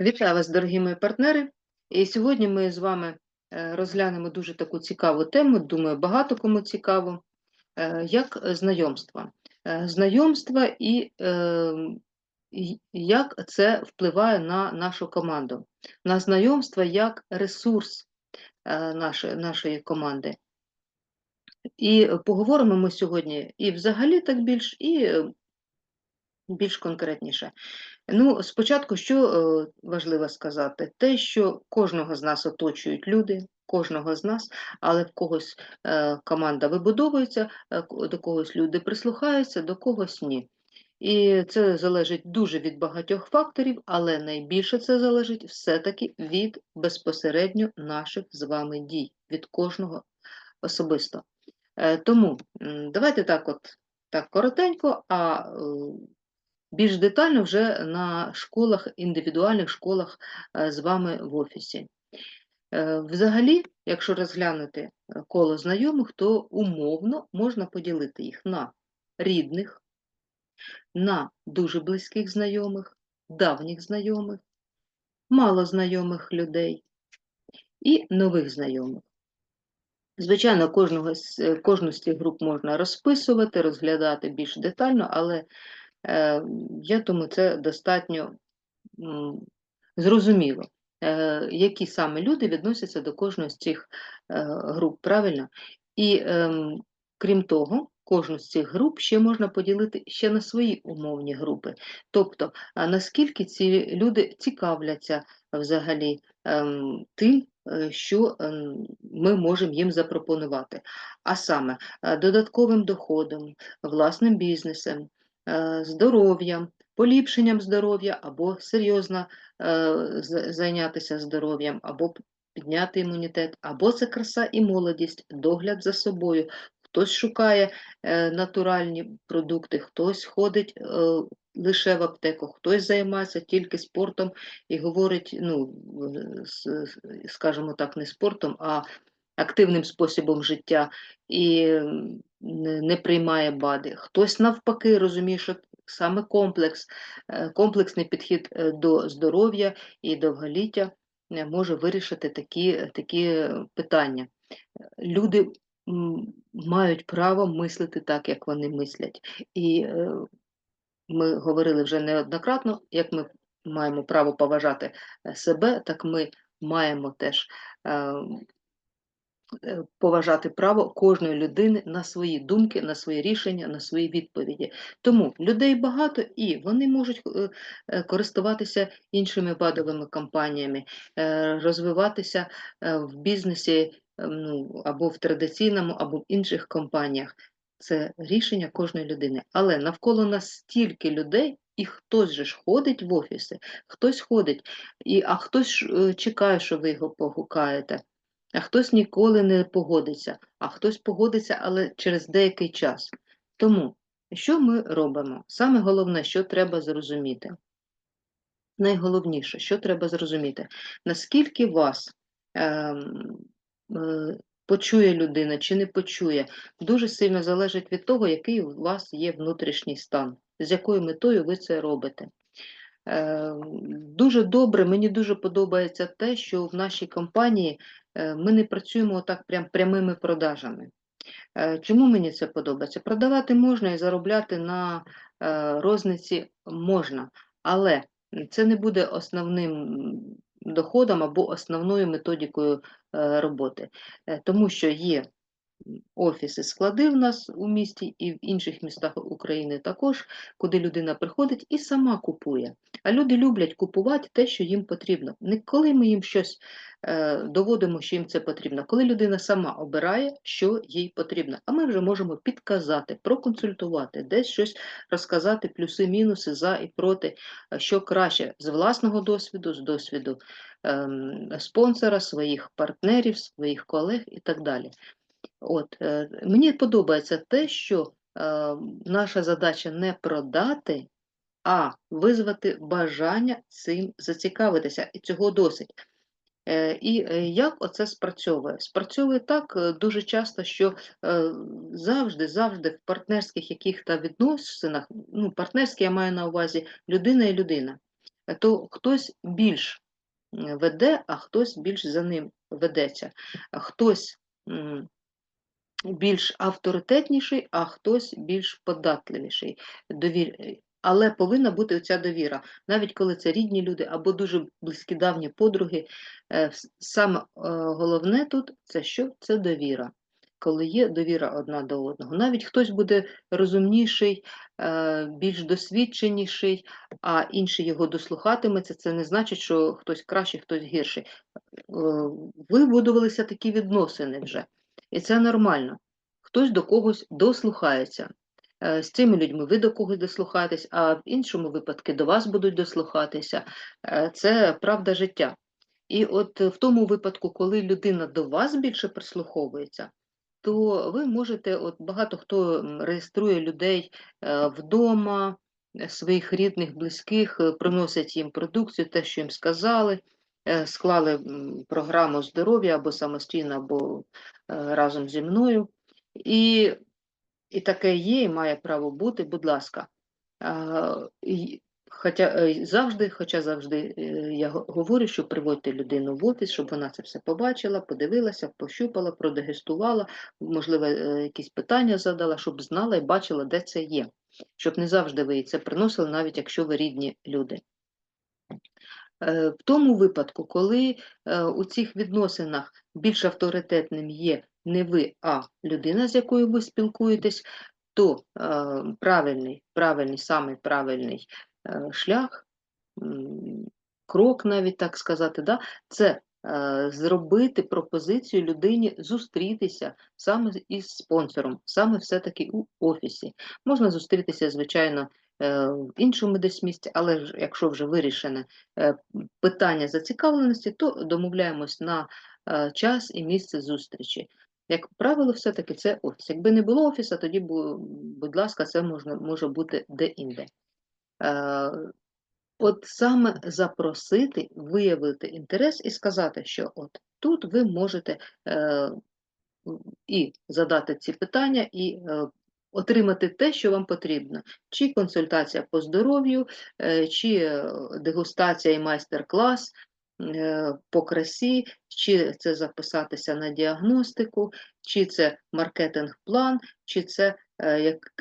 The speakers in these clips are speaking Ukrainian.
Вітаю вас, дорогі мої партнери. І сьогодні ми з вами е, розглянемо дуже таку цікаву тему. Думаю, багато кому цікаво, е, як знайомства. Е, Знайомства і як це впливає на нашу команду. На знайомства як ресурс нашої, нашої команди. І поговоримо ми сьогодні і взагалі так більш, і більш конкретніше. Ну, спочатку, що е, важливо сказати, те, що кожного з нас оточують люди, кожного з нас, але в когось е, команда вибудовується, е, до когось люди прислухаються, до когось ні. І це залежить дуже від багатьох факторів, але найбільше це залежить все-таки від безпосередньо наших з вами дій, від кожного особисто. Тому давайте так, от так коротенько, а більш детально вже на школах, індивідуальних школах е, з вами в офісі. Е, Взагалі, якщо розглянути е, коло знайомих, то умовно можна поділити їх на рідних, на дуже близьких знайомих, давніх знайомих, малознайомих людей і нових знайомих. Звичайно, кожного кожну з цих груп можна розписувати, розглядати більш детально, але я думаю, це достатньо зрозуміло, е, які саме люди відносяться до кожної з цих е, груп, правильно? І ем, крім того, кожну з цих груп ще можна поділити ще на свої умовні групи. Тобто, наскільки ці люди цікавляться взагалі ем, тим, е, що ем, ми можемо їм запропонувати, а саме е, додатковим доходом, власним бізнесом, е, здоров'ям, поліпшенням здоров'я або серйозно е, зайнятися здоров'ям, або підняти імунітет, або це краса і молодість, догляд за собою. Хтось шукає е, натуральні продукти, хтось ходить е, лише в аптеку, хтось займається тільки спортом і говорить, ну, е, скажімо так, не спортом, а активним способом життя і не, приймає БАДи. Хтось навпаки розуміє, що саме комплекс, е, комплексний підхід е, до здоров'я і довголіття е, може вирішити такі, такі питання. Люди мають право мислити так, як вони мислять. І ми говорили вже неоднократно, як ми маємо право поважати себе, так ми маємо теж поважати право кожної людини на свої думки, на свої рішення, на свої відповіді. Тому людей багато і вони можуть е, е, користуватися іншими бадовими компаніями, е, розвиватися е, в бізнесі е, ну, або в традиційному, або в інших компаніях. Це рішення кожної людини. Але навколо нас стільки людей, і хтось же ж ходить в офіси, хтось ходить, і, а хтось е, чекає, що ви його погукаєте. А хтось ніколи не погодиться, а хтось погодиться, але через деякий час. Тому, що ми робимо? Саме головне, що треба зрозуміти. Найголовніше, що треба зрозуміти, наскільки вас ем, е, почує людина чи не почує, дуже сильно залежить від того, який у вас є внутрішній стан, з якою метою ви це робите. Е, Дуже добре, мені дуже подобається те, що в нашій компанії е, ми не працюємо так прям прямими продажами. Е, Чому мені це подобається? Продавати можна і заробляти на е, розниці можна, але це не буде основним доходом або основною методикою е, роботи, Е, тому що є офіси, склади в нас у місті і в інших містах України також, куди людина приходить і сама купує. А люди люблять купувати те, що їм потрібно. Не коли ми їм щось е, доводимо, що їм це потрібно, коли людина сама обирає, що їй потрібно. А ми вже можемо підказати, проконсультувати, десь щось розказати, плюси, мінуси, за і проти, е, що краще з власного досвіду, з досвіду ем, спонсора, своїх партнерів, своїх колег і так далі. От, е, мені подобається те, що е, наша задача не продати, а визвати бажання цим зацікавитися, і цього досить. Е, І як оце спрацьовує? Спрацьовує так дуже часто, що завжди, завжди в партнерських яких-то відносинах, ну, партнерські я маю на увазі людина і людина. то хтось більш веде, а хтось більш за ним ведеться. Хтось більш авторитетніший, а хтось більш податливіший. Довір... Але повинна бути ця довіра, навіть коли це рідні люди або дуже близькі давні подруги. е, Саме е, головне тут це що? Це довіра. Коли є довіра одна до одного. Навіть хтось буде розумніший, е, більш досвідченіший, а інший його дослухатиметься, це не значить, що хтось кращий, хтось гірший. Вибудувалися такі відносини вже. І це нормально. Хтось до когось дослухається. Е, З цими людьми ви до когось дослухаєтесь, а в іншому випадку до вас будуть дослухатися. Е, Це правда життя. І от в тому випадку, коли людина до вас більше прислуховується, то ви можете, от багато хто реєструє людей е, вдома, своїх рідних, близьких, приносять їм продукцію, те, що їм сказали, склали програму здоров'я або самостійно, або е, разом зі мною. І, і таке є, і має право бути, будь ласка. Хоча е, завжди, хоча завжди е, я говорю, що приводьте людину в офіс, щоб вона це все побачила, подивилася, пощупала, продегустувала, можливо, е, якісь питання задала, щоб знала і бачила, де це є. Щоб не завжди ви це приносили, навіть якщо ви рідні люди. Е, В тому випадку, коли е, у цих відносинах більш авторитетним є не ви, а людина, з якою ви спілкуєтесь, то е, правильний, правильний, самий правильний шлях, крок, навіть так сказати, да, це зробити пропозицію людині зустрітися саме із спонсором, саме все-таки у офісі. Можна зустрітися, звичайно, в іншому десь місці, але якщо вже вирішене е, питання зацікавленості, то домовляємось на е, час і місце зустрічі. Як правило, все-таки це офіс. Якби не було офісу, тоді, будь ласка, це можна, може бути де-інде. Е, От саме запросити, виявити інтерес і сказати, що от тут ви можете е, і задати ці питання, і е, отримати те, що вам потрібно. Чи консультація по здоров'ю, е, чи е, дегустація і майстер-клас е, по красі, чи це записатися на діагностику, чи це маркетинг-план, чи це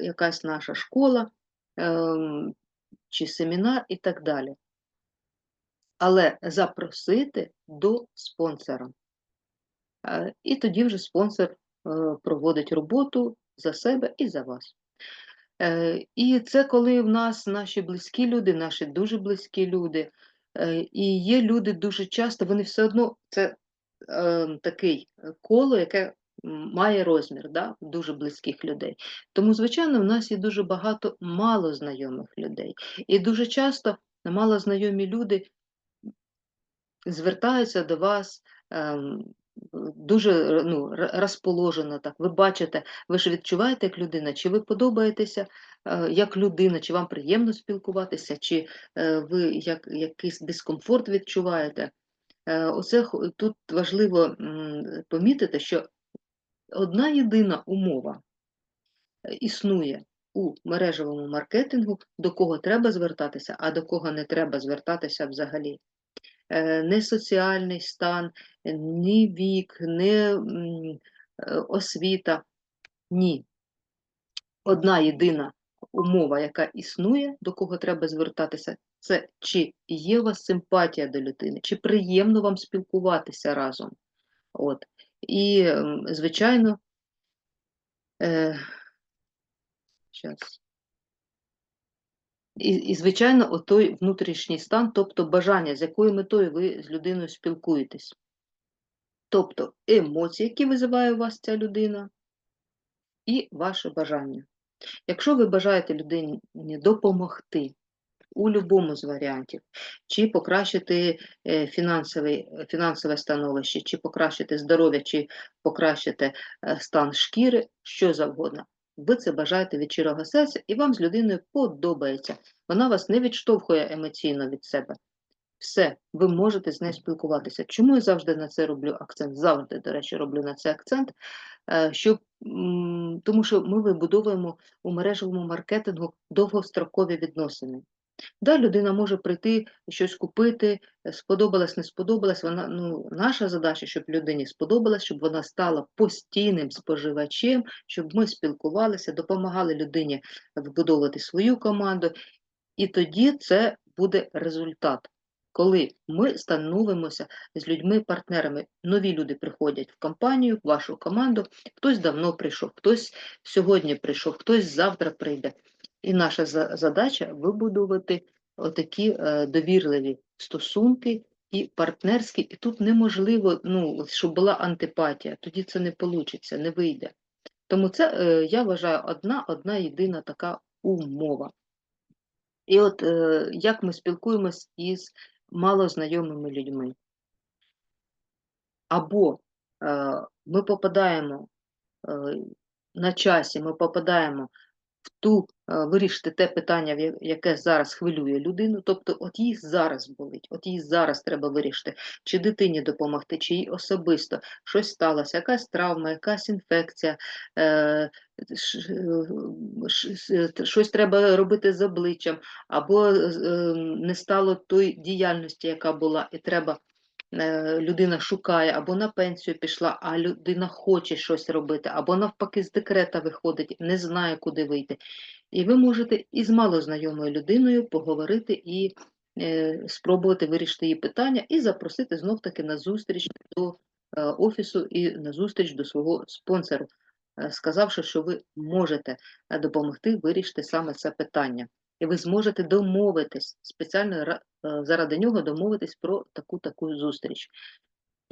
якась наша школа. ем, чи семінар і так далі. Але запросити до спонсора. І тоді вже спонсор проводить роботу за себе і за вас. Е, І це коли в нас наші близькі люди, наші дуже близькі люди, е, і є люди дуже часто, вони все одно це е, такий коло, яке має розмір да, дуже близьких людей. Тому, звичайно, в нас є дуже багато малознайомих людей. І дуже часто малознайомі люди звертаються до вас ем, дуже е, ну, розположено так. Ви бачите, ви ж відчуваєте як людина, чи ви подобаєтеся е, як людина, чи вам приємно спілкуватися, чи е, ви як, якийсь дискомфорт відчуваєте. Оце тут важливо помітити, що одна єдина умова існує у мережевому маркетингу, до кого треба звертатися, а до кого не треба звертатися взагалі. Е, Не соціальний стан, ні вік, не е, освіта. Ні. Одна єдина умова, яка існує, до кого треба звертатися, це чи є у вас симпатія до людини, чи приємно вам спілкуватися разом. От. І, звичайно, е, щас. І, і, звичайно, отой внутрішній стан, тобто бажання, з якою метою ви з людиною спілкуєтесь. Тобто емоції, які визиває у вас ця людина, і ваше бажання. Якщо ви бажаєте людині допомогти у будь-якому з варіантів, чи покращити е, фінансовий, фінансове становище, чи покращити здоров'я, чи покращити е, стан шкіри, що завгодно. Ви це бажаєте від щирого серця, і вам з людиною подобається. Вона вас не відштовхує емоційно від себе. Все, ви можете з нею спілкуватися. Чому я завжди на це роблю акцент? Завжди, до речі, роблю на це акцент, е, щоб, тому що ми вибудовуємо у мережевому маркетингу довгострокові відносини. Да, людина може прийти, щось купити, е, сподобалось, не сподобалось. Вона, ну, наша задача, щоб людині сподобалось, щоб вона стала постійним споживачем, щоб ми спілкувалися, допомагали людині вибудовувати свою команду, і тоді це буде результат. Коли ми становимося з людьми-партнерами, нові люди приходять в компанію, в вашу команду, хтось давно прийшов, хтось сьогодні прийшов, хтось завтра прийде. І наша задача вибудувати отакі е, довірливі стосунки і партнерські. І тут неможливо, ну, щоб була антипатія, тоді це не вийде, не вийде. Тому це, е, я вважаю, одна, одна єдина така умова. І от е, як ми спілкуємось із малознайомими людьми. Або ми попадаємо на часі, ми попадаємо в ту вирішити те питання, яке зараз хвилює людину. Тобто, от їй зараз болить, от їй зараз треба вирішити, чи дитині допомогти, чи їй особисто щось сталося, якась травма, якась інфекція, е, е, щось треба робити з обличчям, або е, не стало той діяльності, яка була, і треба. е, Людина шукає або на пенсію пішла, а людина хоче щось робити, або навпаки з декрета виходить, не знає, куди вийти. І ви можете із малознайомою людиною поговорити і е, спробувати вирішити її питання, і запросити знов-таки на зустріч до е, офісу і на зустріч до свого спонсору, е, сказавши, що ви можете е, допомогти вирішити саме це питання. І ви зможете домовитись спеціально е, заради нього домовитись про таку таку зустріч.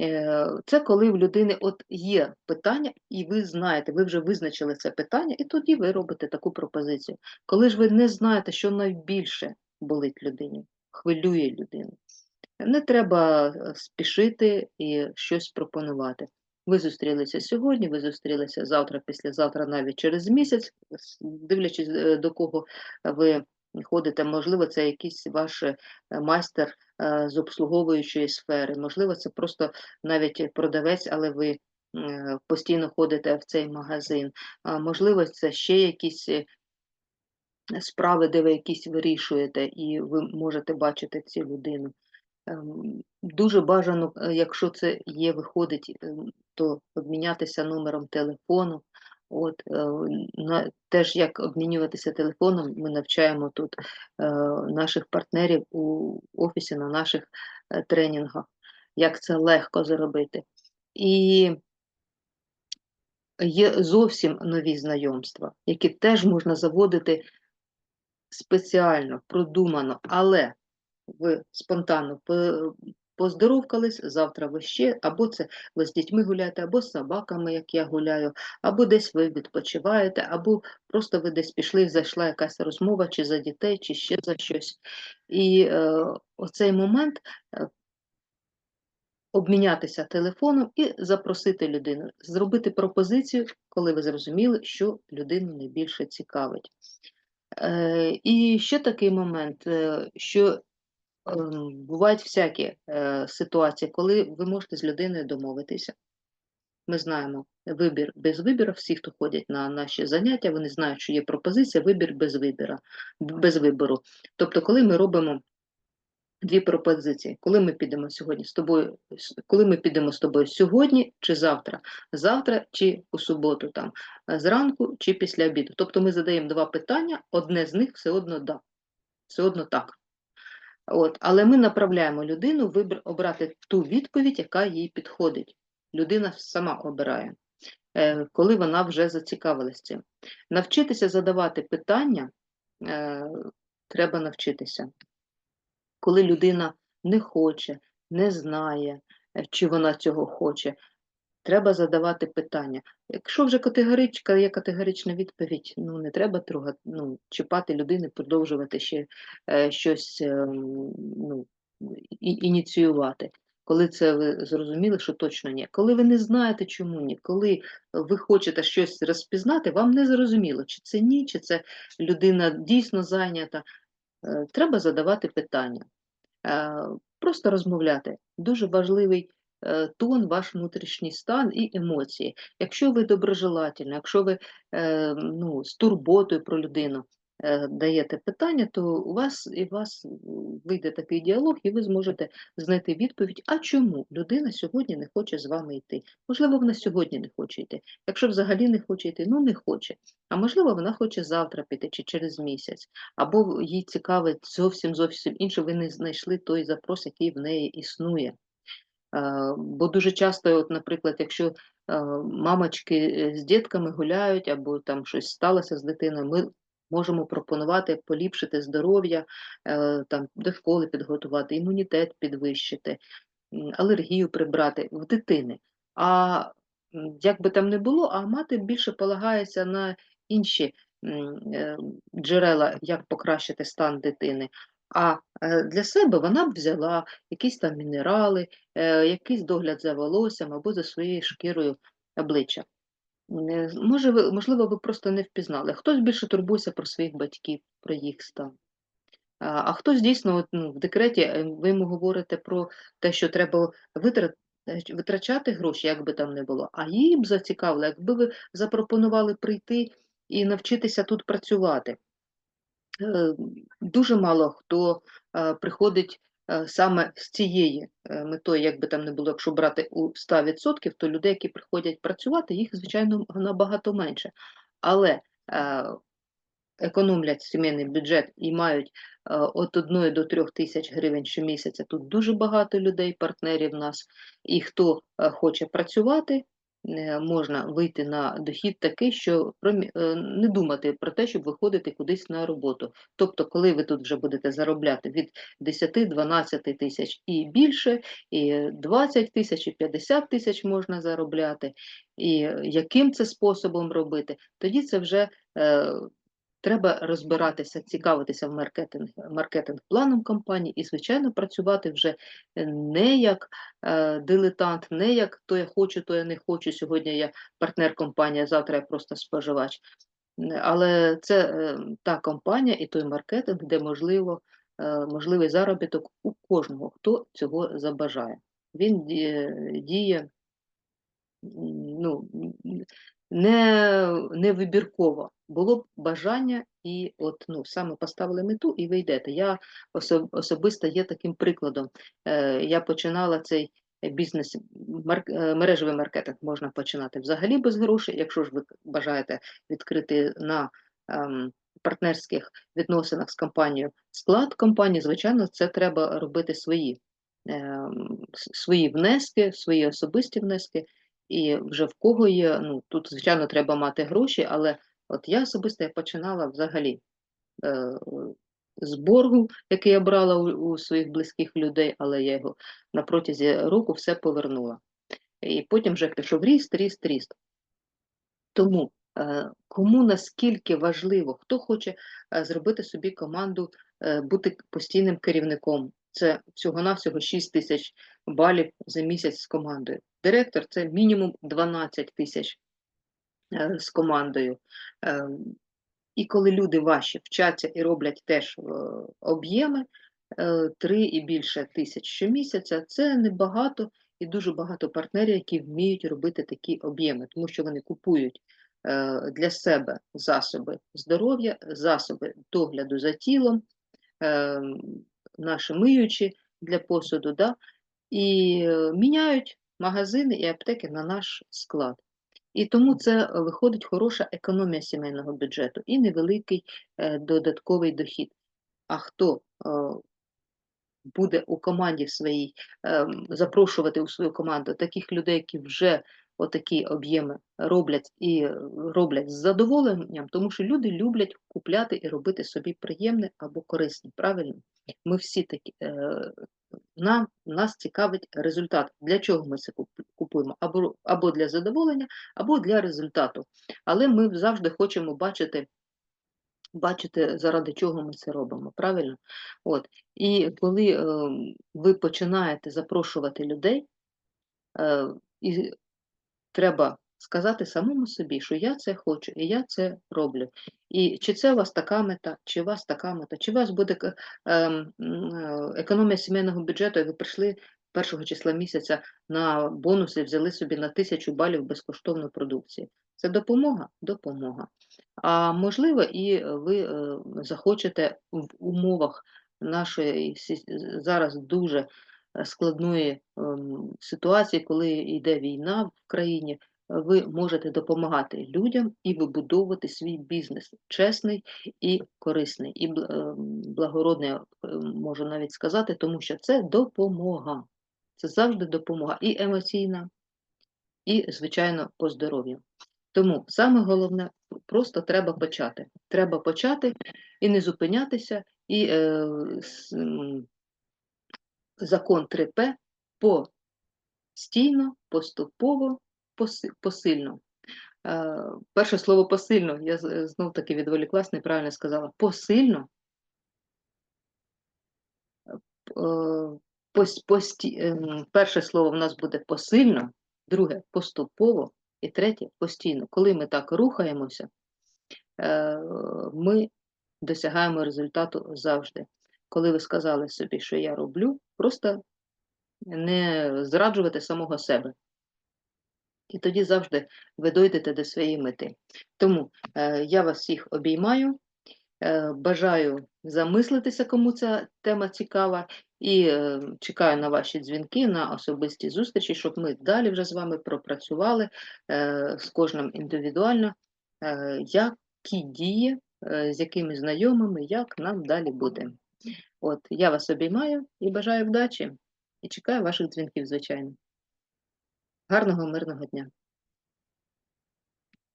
Е, Це коли в людини от є питання, і ви знаєте, ви вже визначили це питання, і тоді ви робите таку пропозицію. Коли ж ви не знаєте, що найбільше болить людині, хвилює людину, не треба е, спішити і щось пропонувати. Ви зустрілися сьогодні, ви зустрілися завтра, післязавтра, навіть через місяць, дивлячись, е, до кого ви ходите, можливо, це якийсь ваш майстер з обслуговуючої сфери, можливо, це просто навіть продавець, але ви е, постійно ходите в цей магазин. Можливо, це ще якісь е, справи, де ви якісь вирішуєте, і ви можете бачити цю людину. Ем, Дуже бажано, е, якщо це є, виходить, ем, то обмінятися номером телефону. От, е, на, теж як обмінюватися телефоном, ми навчаємо тут е, наших партнерів у офісі на наших е, тренінгах, як це легко зробити. І є зовсім нові знайомства, які теж можна заводити спеціально, продумано, але ви спонтанно по- поздоровкались, завтра ви ще, або це ви з дітьми гуляєте, або з собаками, як я гуляю, або десь ви відпочиваєте, або просто ви десь пішли, зайшла якась розмова, чи за дітей, чи ще за щось. І е, оцей момент е, обмінятися телефоном і запросити людину, зробити пропозицію, коли ви зрозуміли, що людину найбільше цікавить. Е, І ще такий момент, е, що бувають всякі е, ситуації, коли ви можете з людиною домовитися. Ми знаємо вибір без вибору. Всі, хто ходять на наші заняття, вони знають, що є пропозиція, вибір без вибору. Без вибору. Тобто, коли ми робимо дві пропозиції, коли ми підемо сьогодні з тобою, коли ми підемо з тобою сьогодні чи завтра, завтра чи у суботу, там е, зранку чи після обіду. Тобто ми задаємо два питання, одне з них все одно да, все одно так. От, але ми направляємо людину вибр- обрати ту відповідь, яка їй підходить. Людина сама обирає, е, коли вона вже зацікавилась цим. Навчитися задавати питання е, треба навчитися. Коли людина не хоче, не знає, е, чи вона цього хоче, треба задавати питання. Якщо вже категоричка, є категорична відповідь, ну не треба трогати, ну, чіпати людини, продовжувати ще е, щось е, ну, і, ініціювати. Коли це ви зрозуміли, що точно ні. Коли ви не знаєте, чому ні, коли ви хочете щось розпізнати, вам не зрозуміло, чи це ні, чи це людина дійсно зайнята. Е, Треба задавати питання, Е, просто розмовляти. Дуже важливий тон, ваш внутрішній стан і емоції. Якщо ви доброжелательні, якщо ви е, ну, з турботою про людину, е, даєте питання, то у вас і вас вийде такий діалог, і ви зможете знайти відповідь, а чому людина сьогодні не хоче з вами йти. Можливо, вона сьогодні не хоче йти. Якщо взагалі не хоче йти, ну не хоче. А можливо, вона хоче завтра піти чи через місяць, або їй цікавить зовсім зовсім інше, ви не знайшли той запрос, який в неї існує. Е, Бо дуже часто, от, наприклад, якщо е, мамочки е, з дітками гуляють, або там щось сталося з дитиною, ми можемо пропонувати поліпшити здоров'я, там, до школи підготувати, імунітет підвищити, алергію прибрати в дитини. А як би там не було, а мати більше полагається на інші джерела, як покращити стан дитини. А е, для себе вона б взяла якісь там мінерали, е, якийсь догляд за волоссям або за своєю шкірою обличчя. Е, Може, ви, можливо, ви просто не впізнали. Хтось більше турбується про своїх батьків, про їх стан. А, хтось дійсно от, ну, в декреті, ви йому говорите про те, що треба витрачати гроші, як би там не було. А їй б зацікавило, якби ви запропонували прийти і навчитися тут працювати. Е, Дуже мало хто е, приходить е, саме з цією е, метою, як би там не було, якщо брати у 100%, то людей, які приходять працювати, їх, звичайно, набагато менше. Але економлять сімейний бюджет і мають від 1 до 3 тисяч гривень щомісяця. Тут дуже багато людей, партнерів нас. І хто хоче працювати, можна вийти на дохід такий, що е, не думати про те, щоб виходити кудись на роботу. Тобто, коли ви тут вже будете заробляти від 10-12 тисяч і більше, і 20 тисяч, і 50 тисяч можна заробляти, і яким це способом робити, тоді це вже е, Треба розбиратися, цікавитися в маркетинг, маркетинг-планом компанії і, звичайно, працювати вже е, не як е, дилетант, не як то я хочу, то я не хочу. Сьогодні я партнер компанії, завтра я просто споживач. Але це е, та компанія і той маркетинг, де можливо, е, можливий заробіток у кожного, хто цього забажає. Він діє, діє ну, не, не вибірково. Було б бажання, і от ну, саме поставили мету, і ви йдете. Я осо- особисто є таким прикладом. Е, я починала цей бізнес, марк, е, мережевий маркетинг можна починати взагалі без грошей. Якщо ж ви бажаєте відкрити на ем, партнерських відносинах з компанією склад компанії, звичайно, це треба робити свої, ем, свої внески, свої особисті внески. І вже в кого є, ну тут, звичайно, треба мати гроші, але от я особисто я починала взагалі е, з боргу, який я брала у, у своїх близьких людей, але я його на протязі року все повернула. І потім вже пішов ріст, ріст, ріст. Тому е, кому наскільки важливо, хто хоче е, зробити собі команду, е, бути постійним керівником, це всього-навсього 6 тисяч балів за місяць з командою. Директор це мінімум 12 тисяч е, з командою. Е, І коли люди ваші вчаться і роблять теж е, об'єми, е, 3 і більше тисяч щомісяця, це небагато і дуже багато партнерів, які вміють робити такі об'єми, тому що вони купують для себе засоби здоров'я, засоби догляду за тілом, наші миючі для посуду, да, і міняють магазини і аптеки на наш склад. І тому це е, виходить хороша економія сімейного бюджету і невеликий е, додатковий дохід. А хто е, буде у команді своїй ем, запрошувати у свою команду таких людей, які вже отакі об'єми роблять і роблять з задоволенням, тому що люди люблять купляти і робити собі приємне або корисне. Правильно? Ми всі такі. Е, нам, нас цікавить результат. Для чого ми це купуємо? Або, або для задоволення, або для результату. Але ми завжди хочемо бачити, бачити, заради чого ми це робимо. Правильно? От. І коли е, ви починаєте запрошувати людей, е, і треба сказати самому собі, що я це хочу і я це роблю. І чи це у вас така мета, чи у вас така мета, чи у вас буде ем, е, економія сімейного бюджету, і ви прийшли першого числа місяця на бонуси, взяли собі на тисячу балів безкоштовної продукції. Це допомога? Допомога. А можливо, і ви е, захочете в умовах нашої зараз дуже складної ем, ситуації, коли йде війна в країні, ви можете допомагати людям і вибудовувати свій бізнес чесний і корисний, і ем, благородний, е, можу навіть сказати, тому що це допомога. Це завжди допомога і емоційна, і, звичайно, по здоров'ю. Тому саме головне просто треба почати. Треба почати і не зупинятися, і е, закон 3П постійно, поступово, посильно. Е, перше слово посильно, я знов таки відволіклась, неправильно сказала. Посильно. е, ем, перше слово в нас буде посильно, друге поступово, і третє постійно. Коли ми так рухаємося, е, ми досягаємо результату завжди. Коли ви сказали собі, що я роблю, просто не зраджувати самого себе. І тоді завжди ви дойдете до своєї мети. Тому е, я вас всіх обіймаю, е, бажаю замислитися, кому ця тема цікава, і е, чекаю на ваші дзвінки, на особисті зустрічі, щоб ми далі вже з вами пропрацювали е, з кожним індивідуально, е, які дії, е, з якими знайомими, як нам далі буде. От, я вас обіймаю і бажаю вдачі, і чекаю ваших дзвінків, звичайно. Гарного мирного дня!